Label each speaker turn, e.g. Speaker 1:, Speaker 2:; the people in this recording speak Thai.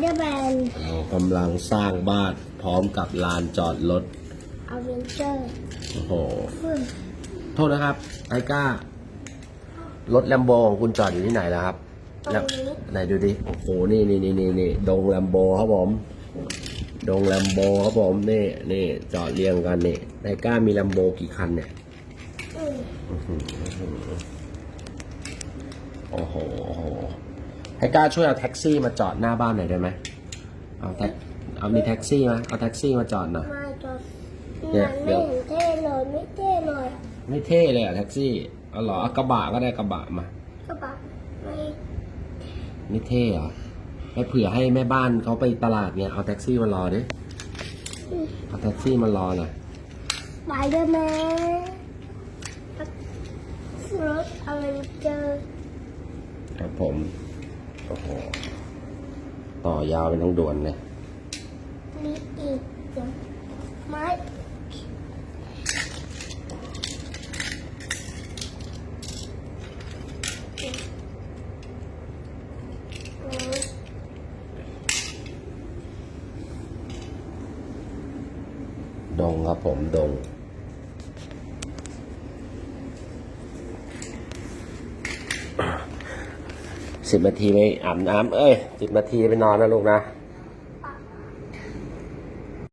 Speaker 1: เดอร์แมน
Speaker 2: เรากำลังสร้างบ้านพร้อมกับลานจอดรถ
Speaker 1: อเวนเจอร์
Speaker 2: โอ้โห
Speaker 1: ฟึ่ม
Speaker 2: โทษนะครับ ไอ้ก้ารถแลมโบของคุณจอดอยู่ที่ไหนแล้วครับ
Speaker 1: ตรง
Speaker 2: แล้ว
Speaker 1: นี้
Speaker 2: ไหนดูดิ โอ้โห นี่นี่นี่นี่นี่ดงแลมโบครับผม ดงแลมโบครับผม นี่นี่จอดเรียงกันนี่ไอ้ก้ามีแลมโบกี่คันเนี่ย
Speaker 1: อืม
Speaker 2: โอ้โห โอ้โห ไอ้ก้าช่วยเอาแท็กซี่มาจอดหน้าบ้านหน่อยได้ไหมเอาแท็กเอามีแท็กซี่ไหมเอาแท็กซี่มาจอดหน่อย
Speaker 1: ไม่ตัว
Speaker 2: เนี่
Speaker 1: มัน
Speaker 2: ยเดี๋
Speaker 1: ไม่
Speaker 2: ยว
Speaker 1: เห็นเท่เลยไม่เท่เลย
Speaker 2: ไม่เท่เลยอะแท็กซี่เอาเหรอเอากระบะก็ได้กระบะมา
Speaker 1: ก็แบบไม่
Speaker 2: ไม่เท่เหรอไปเผื่อให้แม่บ้านเขาไปตลาดเนี่ยเอาแท็กซี่มารอดิเอาแท็กซี่มารอหน่อย
Speaker 1: สไปเดอร์แมนรถอเวนเจอร์
Speaker 2: ครับผม โอ้โห ต่อยาวเป็นทั้งด่วนเลย
Speaker 1: มีอีกไม้อืม
Speaker 2: ดงครับผมดง สิบนาทีไปอาบน้ำเอ้ยสิบนาทีไปนอนนะลูกนะ